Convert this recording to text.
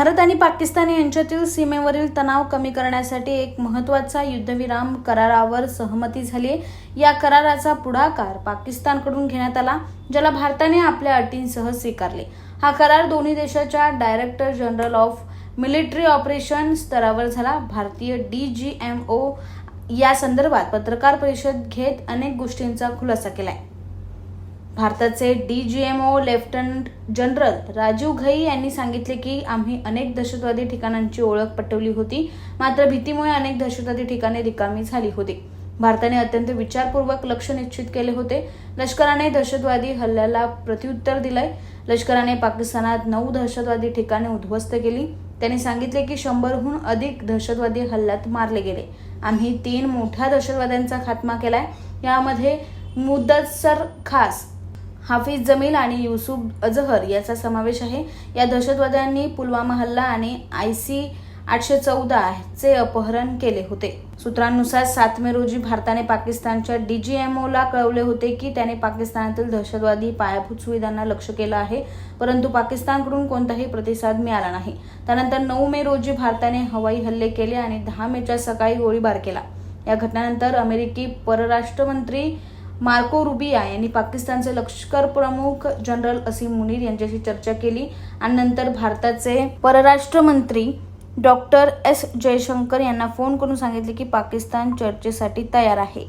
भारत आणि पाकिस्तान यांच्यातील सीमेवरील तणाव कमी करण्यासाठी एक महत्त्वाचा युद्धविराम करारावर सहमती झाली या कराराचा पुढाकार पाकिस्तानकडून घेण्यात आला ज्याला भारताने आपल्या अटींसह स्वीकारले. हा करार दोन्ही देशाच्या director general of military operation स्तरावर झाला. भारतीय डी जी एम ओ या संदर्भात पत्रकार परिषद घेत अनेक गोष्टींचा खुलासा केलाय. भारताचे D G M O lieutenant general Rajiv Ghai यांनी सांगितले की आम्ही अनेक दहशतवादी ठिकाणांची ओळख पटवली होती. मात्र भीतीमुळे अनेक दहशतवादी ठिकाणे रिकामी झाली होती. भारताने अत्यंत विचारपूर्वक लक्ष निश्चित केले होते. लष्कराने दहशतवादी हल्ल्याला प्रत्युत्तर दिलंय. लष्कराने पाकिस्तानात नऊ दहशतवादी ठिकाणे उद्ध्वस्त केली. त्यांनी सांगितले की शंभरहून अधिक दहशतवादी हल्ल्यात मारले गेले. आम्ही तीन मोठ्या दहशतवाद्यांचा खात्मा केलाय. यामध्ये मुद्दसर खास हाफिज जमील आणि युसुफ अजहर याचा समावेश आहे. या दहशतवाद्यांनी पुलवामा हल्ला आणि आय सी आठशे चौदा चे अपहरण केले होते. सूत्रांनुसार सात मे रोजी भारताने पाकिस्तानच्या डीजीएमओला कळवले होते की त्याने पाकिस्तानातील दहशतवादी पायाभूत सुविधांना लक्ष केलं आहे परंतु पाकिस्तानकडून कोणताही प्रतिसाद मिळाला नाही. त्यानंतर नऊ मे रोजी भारताने हवाई हल्ले केले आणि दहा मेच्या सकाळी गोळीबार केला. या घटनेनंतर अमेरिकी परराष्ट्र मंत्री मार्को रुबिया यांनी पाकिस्तानचे लष्कर प्रमुख जनरल असीम मुनीर यांच्याशी चर्चा केली आणि नंतर भारताचे परराष्ट्र मंत्री डॉक्टर एस जयशंकर यांना फोन करून सांगितले की पाकिस्तान चर्चेसाठी तयार आहे.